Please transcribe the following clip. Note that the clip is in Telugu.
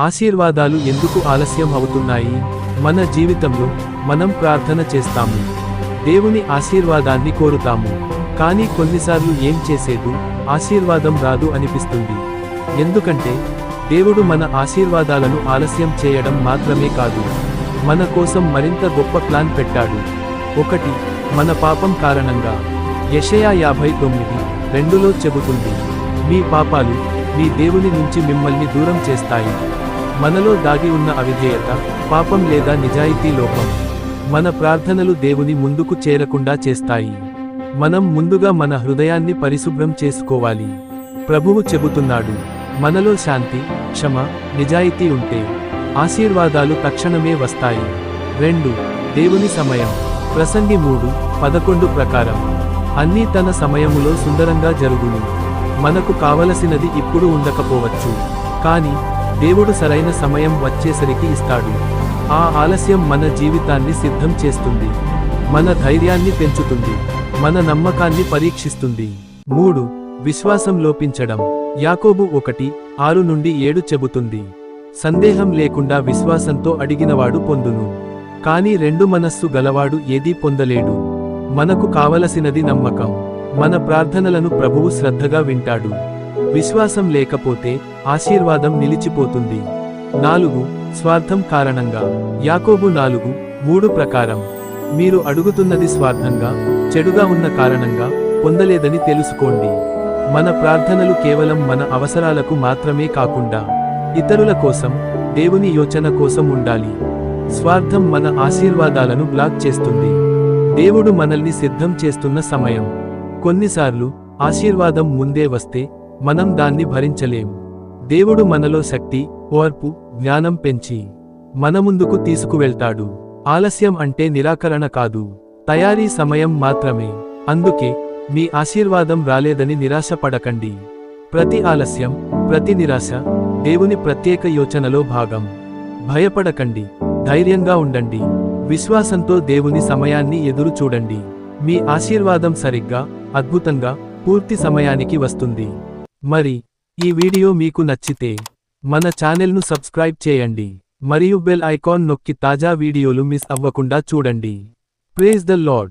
ఆశీర్వాదాలు ఎందుకు ఆలస్యం అవుతున్నాయి? మన జీవితంలో మనం ప్రార్థన చేస్తాము. దేవుని ఆశీర్వాదాన్ని కోరుతాము. కానీ కొన్నిసార్లు ఏం చేసేదు? ఆశీర్వాదం రాదు అనిపిస్తుంది. ఎందుకంటే దేవుడు మన ఆశీర్వాదాలను ఆలస్యం చేయడం మాత్రమే కాదు. మన కోసం మరింత గొప్ప ప్లాన్ పెట్టాడు. ఒకటి మన పాపం కారణంగా. యషయా యాభై తొమ్మిది రెండులో చెబుతుంది. మీ పాపాలు మీ దేవుని నుంచి మిమ్మల్ని దూరం చేస్తాయి. మనలో దాగి ఉన్న అవిధేయత పాపం లేదా నిజాయితీ లోపం మన ప్రార్థనలు దేవుని ముందుకు చేరకుండా చేస్తాయి. మనం ముందుగా మన హృదయాన్ని పరిశుభ్రం చేసుకోవాలి. ప్రభువు చెబుతున్నాడు మనలో శాంతి క్షమ నిజాయితీ ఉంటే ఆశీర్వాదాలు తక్షణమే వస్తాయి. రెండు దేవుని సమయం ప్రసంగి మూడు పదకొండు ప్రకారం అన్నీ తన సమయములో సుందరంగా జరుగును. మనకు కావలసినది ఇప్పుడు ఉండకపోవచ్చు కానీ దేవుడు సరైన సమయం వచ్చేసరికి ఇస్తాడు. ఆ ఆలస్యం మన జీవితాన్ని సిద్ధం చేస్తుంది. మన ధైర్యాన్ని పెంచుతుంది. మన నమ్మకాన్ని పరీక్షిస్తుంది. మూడు విశ్వాసం లోపించడం. యాకోబు ఒకటి ఆరు నుండి ఏడు చెబుతుంది. సందేహం లేకుండా విశ్వాసంతో అడిగినవాడు పొందును. కాని రెండు మనస్సు గలవాడు ఏదీ పొందలేడు. మనకు కావలసినది నమ్మకం. మన ప్రార్థనలను ప్రభువు శ్రద్ధగా వింటాడు. విశ్వాసం లేకపోతే ఆశీర్వాదం నిలిచిపోతుంది. నాలుగు స్వార్థం కారణంగా. యాకోబు నాలుగు మూడు ప్రకారం. మీరు అడుగుతున్నది స్వార్థంగా చెడుగా ఉన్న కారణంగా పొందలేదని తెలుసుకోండి. మన ప్రార్థనలు కేవలం మన అవసరాలకు మాత్రమే కాకుండా ఇతరుల కోసం దేవుని యోచన కోసం ఉండాలి. స్వార్థం మన ఆశీర్వాదాలను బ్లాక్ చేస్తుంది. దేవుడు మనల్ని సిద్ధం చేస్తున్న సమయం. కొన్నిసార్లు ఆశీర్వాదం ముందే వస్తే మనం దాన్ని భరించలేం దేవుడు మనలో శక్తి ఓర్పు జ్ఞానం పెంచి మన ముందుకు తీసుకువెళ్తాడు. ఆలస్యం అంటే నిరాకరణ కాదు. తయారీ సమయం మాత్రమే. అందుకే మీ ఆశీర్వాదం రాలేదని నిరాశపడకండి. ప్రతి ఆలస్యం ప్రతి నిరాశ దేవుని ప్రత్యేక యోచనలో భాగం. భయపడకండి. ధైర్యంగా ఉండండి. విశ్వాసంతో దేవుని సమయాన్ని ఎదురు చూడండి. మీ ఆశీర్వాదం సరిగ్గా అద్భుతంగా పూర్తి సమయానికి వస్తుంది. మరి ఈ వీడియో మీకు నచ్చితే మన ఛానెల్ను సబ్స్క్రైబ్ చేయండి మరియు బెల్ ఐకాన్ నొక్కి తాజా వీడియోలు మిస్ అవ్వకుండా చూడండి. Praise the lord